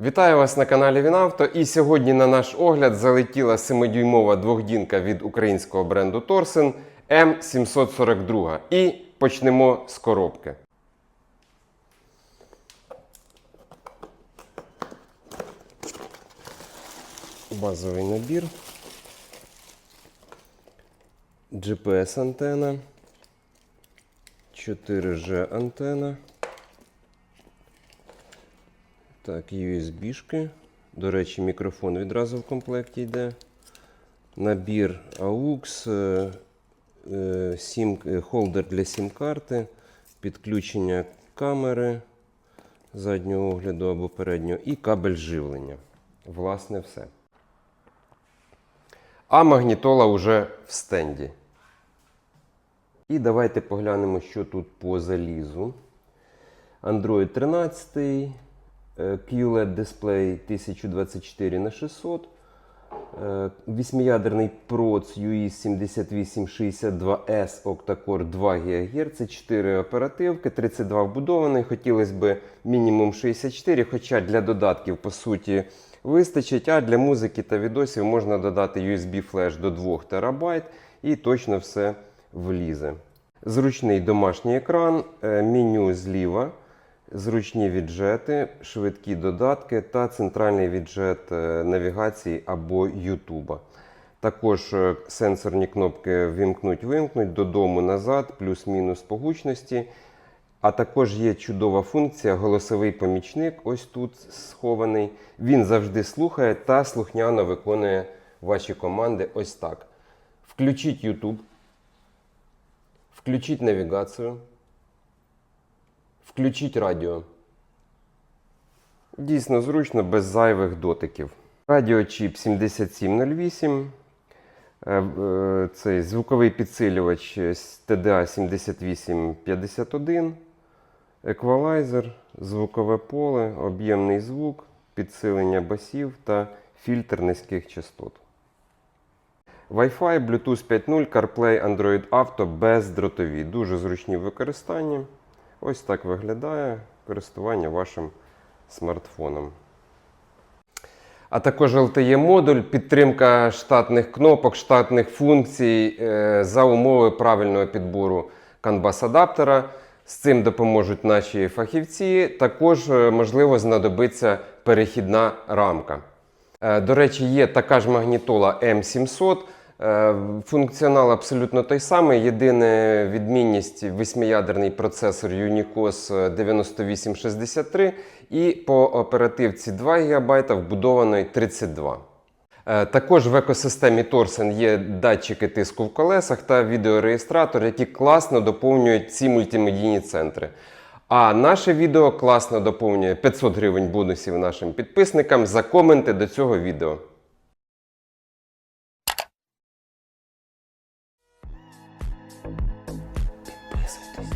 Вітаю вас на каналі Вінавто. І сьогодні на наш огляд залетіла 7-дюймова двохдінка від українського бренду Торсен М742. І почнемо з коробки. Базовий набір. GPS антена. 4G антена. Так, USB-шки. До речі, мікрофон відразу в комплекті йде. Набір AUX, е, е, сім, е, холдер для сім-карти, підключення камери заднього огляду або переднього і кабель живлення. Власне, все. А магнітола вже в стенді. І давайте поглянемо, що тут по залізу. Android 13, е, QLED дисплей 1024 на 600, е, Вісьмиядерний проц UX 7862S Octa-Core 2 ГГц, 4 оперативки, 32 вбудований. Хотілося б мінімум 64, хоча для додатків, по суті, вистачить. А для музики та відосів можна додати USB флеш до 2 ТБ і точно все влізе. Зручний домашній екран, е, меню зліва, зручні віджети, швидкі додатки та центральний віджет е, навігації або Ютуба. Також е, сенсорні кнопки вімкнуть-вимкнуть, додому назад, плюс-мінус по гучності. А також є чудова функція голосовий помічник, ось тут схований. Він завжди слухає та слухняно виконує ваші команди ось так. Включіть YouTube. Включіть навігацію. Включіть радіо. Дійсно зручно, без зайвих дотиків. Радіочіп 7708. Е, е, Цей звуковий підсилювач TDA 7851. Еквалайзер, звукове поле, об'ємний звук, підсилення басів та фільтр низьких частот. Wi-Fi, Bluetooth 5.0, CarPlay, Android Auto бездротові. Дуже зручні в використанні. Ось так виглядає користування вашим смартфоном. А також LTE модуль, підтримка штатних кнопок, штатних функцій е, за умови правильного підбору canvas адаптера. З цим допоможуть наші фахівці. Також, е, можливо, знадобиться перехідна рамка. Е, До речі, є така ж магнітола M700. Е, Функціонал абсолютно той самий. Єдина відмінність восьмиядерний процесор Unicos 9863 і по оперативці 2 ГБ вбудованої 32 Е, Також в екосистемі Torsen є датчики тиску в колесах та відеореєстратор, які класно доповнюють ці мультимедійні центри. А наше відео класно доповнює 500 гривень бонусів нашим підписникам за коменти до цього відео. Gracias.